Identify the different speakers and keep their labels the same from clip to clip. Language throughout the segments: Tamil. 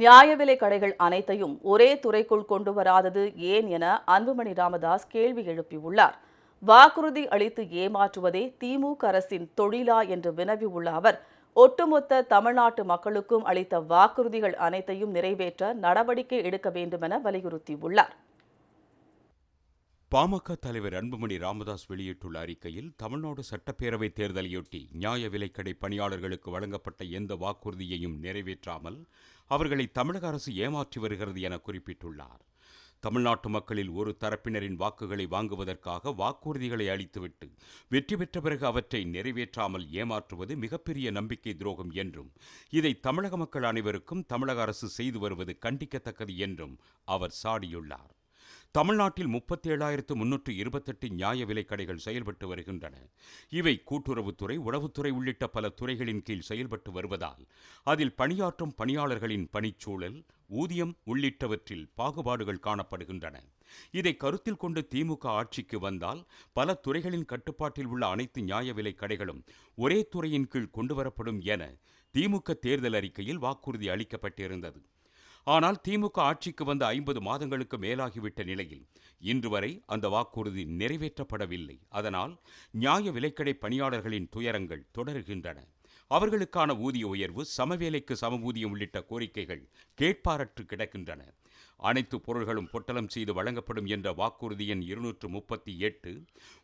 Speaker 1: நியாய விலை கடைகள் அனைத்தையும் ஒரே துறைக்குள் கொண்டு வராதது ஏன் என அன்புமணி ராமதாஸ் கேள்வி எழுப்பியுள்ளார். வாக்குறுதி அளித்து ஏமாற்றுவதே திமுக அரசின் தொழிலா என்று வினவியுள்ள அவர் ஒட்டுமொத்த தமிழ்நாட்டு மக்களுக்கும் அளித்த வாக்குறுதிகள் அனைத்தையும் நிறைவேற்ற நடவடிக்கை எடுக்க வேண்டுமென வலியுறுத்தியுள்ளார்.
Speaker 2: பாமக தலைவர் அன்புமணி ராமதாஸ் வெளியிட்டுள்ள அறிக்கையில் தமிழ்நாடு சட்டப்பேரவைத் தேர்தலையொட்டி நியாய விலைக்கடை பணியாளர்களுக்கு வழங்கப்பட்ட எந்த வாக்குறுதியையும் நிறைவேற்றாமல் அவர்களை தமிழக அரசு ஏமாற்றி வருகிறது என குறிப்பிட்டுள்ளார். தமிழ்நாட்டு மக்களில் ஒரு தரப்பினரின் வாக்குகளை வாங்குவதற்காக வாக்குறுதிகளை அளித்துவிட்டு வெற்றி பெற்ற பிறகு அவற்றை நிறைவேற்றாமல் ஏமாற்றுவது மிகப்பெரிய நம்பிக்கை துரோகம் என்றும் இதை தமிழக மக்கள் அனைவருக்கும் தமிழக அரசு செய்து வருவது கண்டிக்கத்தக்கது என்றும் அவர் சாடியுள்ளார். தமிழ்நாட்டில் முப்பத்தி ஏழாயிரத்து முன்னூற்று இருபத்தெட்டு நியாய விலைக் கடைகள் செயல்பட்டு வருகின்றன. இவை கூட்டுறவுத்துறை உணவுத்துறை உள்ளிட்ட பல துறைகளின் கீழ் செயல்பட்டு வருவதால் அதில் பணியாற்றும் பணியாளர்களின் பணிச்சூழல் ஊதியம் உள்ளிட்டவற்றில் பாகுபாடுகள் காணப்படுகின்றன. இதை கருத்தில் கொண்டு திமுக ஆட்சிக்கு வந்தால் பல துறைகளின் கட்டுப்பாட்டில் உள்ள அனைத்து நியாய விலைக் கடைகளும் ஒரே துறையின் கீழ் கொண்டுவரப்படும் என திமுக தேர்தல் அறிக்கையில் வாக்குறுதி அளிக்கப்பட்டிருந்தது. ஆனால் திமுக ஆட்சிக்கு வந்த ஐம்பது மாதங்களுக்கு மேலாகிவிட்ட நிலையில் இன்று வரை அந்த வாக்குறுதி நிறைவேற்றப்படவில்லை. அதனால் நியாய விலைக்கடை பணியாளர்களின் துயரங்கள் தொடருகின்றன. அவர்களுக்கான ஊதிய உயர்வு சமவேலைக்கு சம ஊதியம் உள்ளிட்ட கோரிக்கைகள் கேட்பாரற்று கிடக்கின்றன. அனைத்து பொருள்களும் பொட்டலம் செய்து வழங்கப்படும் என்ற வாக்குறுதி எண் இருநூற்று முப்பத்தி எட்டு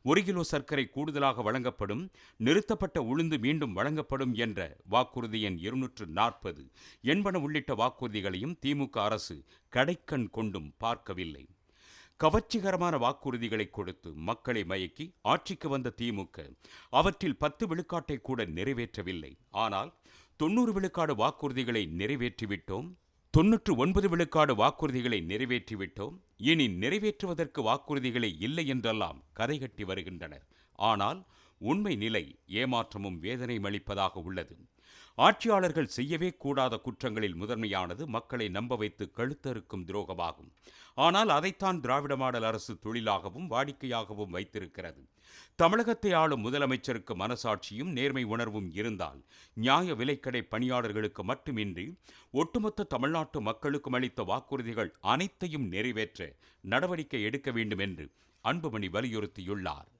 Speaker 2: ஒரு கிலோ சர்க்கரை கூடுதலாக வழங்கப்படும் நிறுத்தப்பட்ட உளுந்து மீண்டும் வழங்கப்படும் என்ற வாக்குறுதி எண் இருநூற்று நாற்பது என்பன உள்ளிட்ட வாக்குறுதிகளையும் திமுக அரசு கடைக்கண் கொண்டும் பார்க்கவில்லை. கவர்ச்சிகரமான வாக்குறுதிகளை கொடுத்து மக்களை மயக்கி ஆட்சிக்கு வந்த திமுக அவற்றில் பத்து விழுக்காட்டை கூட நிறைவேற்றவில்லை. ஆனால் தொண்ணூறு விழுக்காடு வாக்குறுதிகளை நிறைவேற்றிவிட்டோம். தொன்னூற்று ஒன்பது விழுக்காடு வாக்குறுதிகளை நிறைவேற்றிவிட்டோம். இனி நிறைவேற்றுவதற்கு வாக்குறுதிகளை இல்லை என்றெல்லாம் கதை கட்டி வருகின்றனர். ஆனால் உண்மை நிலை ஏமாற்றமும் வேதனை அளிப்பதாக உள்ளது. ஆட்சியாளர்கள் செய்யவே கூடாத குற்றங்களில் முதன்மையானது மக்களை நம்ப வைத்து கழுத்தறுக்கும் துரோகமாகும். ஆனால் அதைத்தான் திராவிட மாடல் அரசு தொழிலாகவும் வாடிக்கையாகவும் வைத்திருக்கிறது. தமிழகத்தை ஆளும் முதலமைச்சருக்கு மனசாட்சியும் நேர்மை உணர்வும் இருந்தால் நியாய விலைக்கடை பணியாளர்களுக்கு மட்டுமின்றி ஒட்டுமொத்த தமிழ்நாட்டு மக்களுக்கும் அளித்த வாக்குறுதிகள் அனைத்தையும் நிறைவேற்ற நடவடிக்கை எடுக்க வேண்டும் என்று அன்புமணி வலியுறுத்தியுள்ளார்.